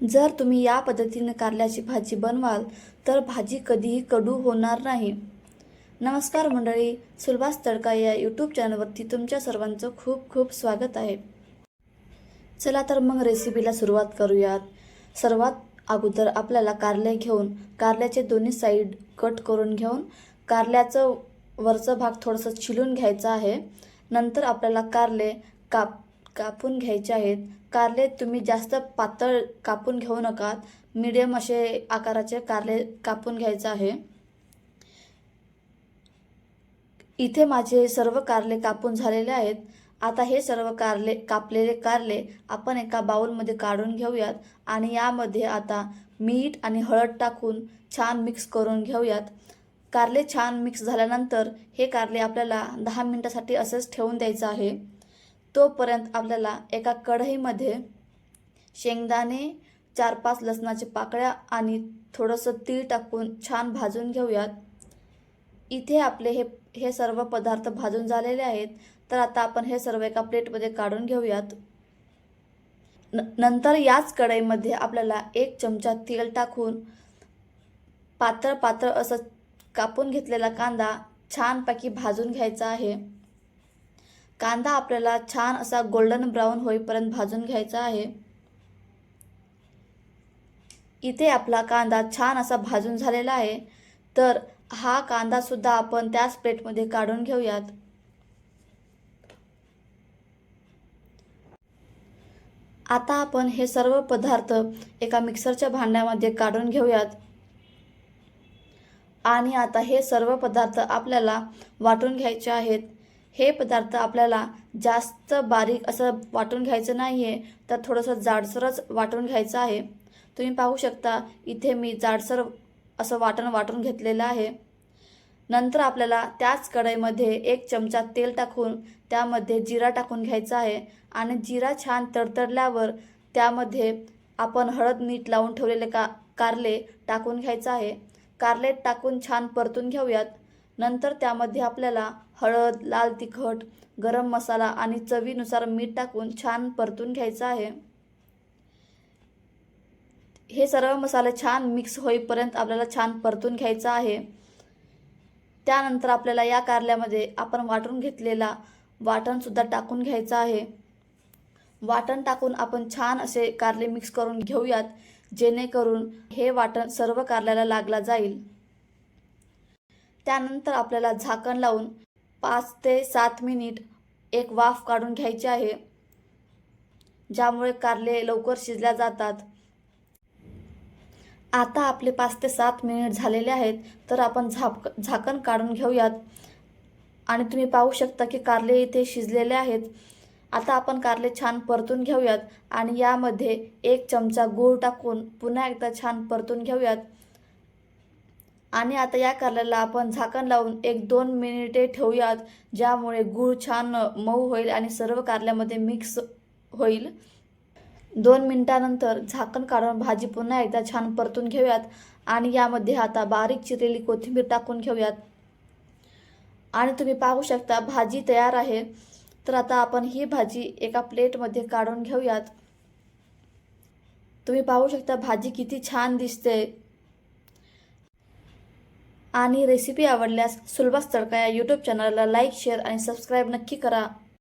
जर तुम्ही या पद्धतीने कारल्याची भाजी बनवाल तर भाजी कधीही कडू होणार नाही. नमस्कार मंडळी सुलभास तडका या यूट्यूब चॅनलवरती तुमच्या सर्वांचं खूप खूप स्वागत आहे. चला तर मग रेसिपीला सुरुवात करूयात. सर्वात अगोदर आपल्याला कारले घेऊन कारल्याचे दोन्ही साईड कट करून घेऊन कारल्याचं वरचं भाग थोडंसं छिलून घ्यायचं आहे. नंतर आपल्याला कारले काप कापून घ्यायचे आहेत. कारले तुम्ही जास्त पातळ कापून घेऊ नका मीडियम असे आकाराचे कारले कापून घ्यायचं आहे. इथे माझे सर्व कारले कापून झालेले आहेत. आता हे सर्व कारले कापलेले कारले आपण एका बाउलमध्ये काढून घेऊयात आणि यामध्ये आता मीठ आणि हळद टाकून छान मिक्स करून घेऊयात. कारले छान मिक्स झाल्यानंतर हे कारले आपल्याला दहा मिनटासाठी असंच ठेवून द्यायचं आहे. तोपर्यंत आपल्याला एका कढईमध्ये शेंगदाणे चार पाच लसणाच्या पाकळ्या आणि थोडंसं तीळ टाकून छान भाजून घेऊयात. इथे आपले हे हे सर्व पदार्थ भाजून झालेले आहेत तर आता आपण हे सर्व एका प्लेटमध्ये काढून घेऊयात. न नंतर याच कढईमध्ये आपल्याला एक चमचा तेल टाकून पातळ पातळ असं कापून घेतलेला कांदा छानपैकी भाजून घ्यायचा आहे. कांदा आपल्याला छान असा गोल्डन ब्राऊन होईपर्यंत भाजून घ्यायचा आहे. इथे आपला कांदा छान असा भाजून झालेला आहे. तर हा कांदासुद्धा आपण त्याच प्लेटमध्ये काढून घेऊयात. आता आपण हे सर्व पदार्थ एका मिक्सरच्या भांड्यामध्ये काढून घेऊयात. आणि आता हे सर्व पदार्थ आपल्याला वाटून घ्यायचे आहेत. हे पदार्थ आपल्याला जास्त बारीक असं वाटून घ्यायचं नाही आहे तर थोडंसं जाडसरच वाटून घ्यायचं आहे. तुम्ही पाहू शकता इथे मी जाडसर असं वाटण वाटून घेतलेलं आहे. नंतर आपल्याला त्याच कढईमध्ये एक चमचा तेल टाकून त्यामध्ये जिरा टाकून घ्यायचा आहे आणि जिरा छान तडतडल्यावर त्यामध्ये आपण हळद मीठ लावून ठेवलेले का कारले टाकून घ्यायचं आहे. कारले टाकून छान परतून घेऊयात. नंतर त्यामध्ये आपल्याला हळद लाल तिखट गरम मसाला आणि चवीनुसार मीठ टाकून छान परतून घ्यायचं आहे. हे सर्व मसाले छान मिक्स होईपर्यंत आपल्याला छान परतून घ्यायचं आहे. त्यानंतर आपल्याला या कारल्यामध्ये आपण वाटून घेतलेला वाटणसुद्धा टाकून घ्यायचं आहे. वाटण टाकून आपण छान असे कारले मिक्स करून घेऊयात जेणेकरून हे वाटण सर्व कारल्याला लागला जाईल. त्यानंतर आपल्याला झाकण लावून पाच ते सात मिनिट एक वाफ काढून घ्यायची आहे ज्यामुळे कारले लवकर शिजल्या जातात. आता आपले पाच ते सात मिनिट झालेले आहेत तर आपण झाप झाकण काढून घेऊयात. आणि तुम्ही पाहू शकता की कारले इथे शिजलेले आहेत. आता आपण कारले छान परतून घेऊयात आणि यामध्ये एक चमचा गूळ टाकून पुन्हा एकदा छान परतून घेऊयात. आणि आता या कारल्याला आपण झाकण लावून एक दोन मिनिटे ठेवूयात ज्यामुळे गूळ छान मऊ होईल आणि सर्व कारल्यामध्ये मिक्स होईल. दोन मिनिटानंतर झाकण काढून भाजी पुन्हा एकदा छान परतून घेऊयात आणि यामध्ये आता बारीक चिरलेली कोथिंबीर टाकून घेऊयात. आणि तुम्ही पाहू शकता भाजी तयार आहे. तर आता आपण ही भाजी एका प्लेटमध्ये काढून घेऊयात. तुम्ही पाहू शकता भाजी किती छान दिसते. आणि रेसिपी आवडल्यास सुलभास तडका या यूट्यूब चॅनलला लाईक शेअर आणि सबस्क्राईब नक्की करा.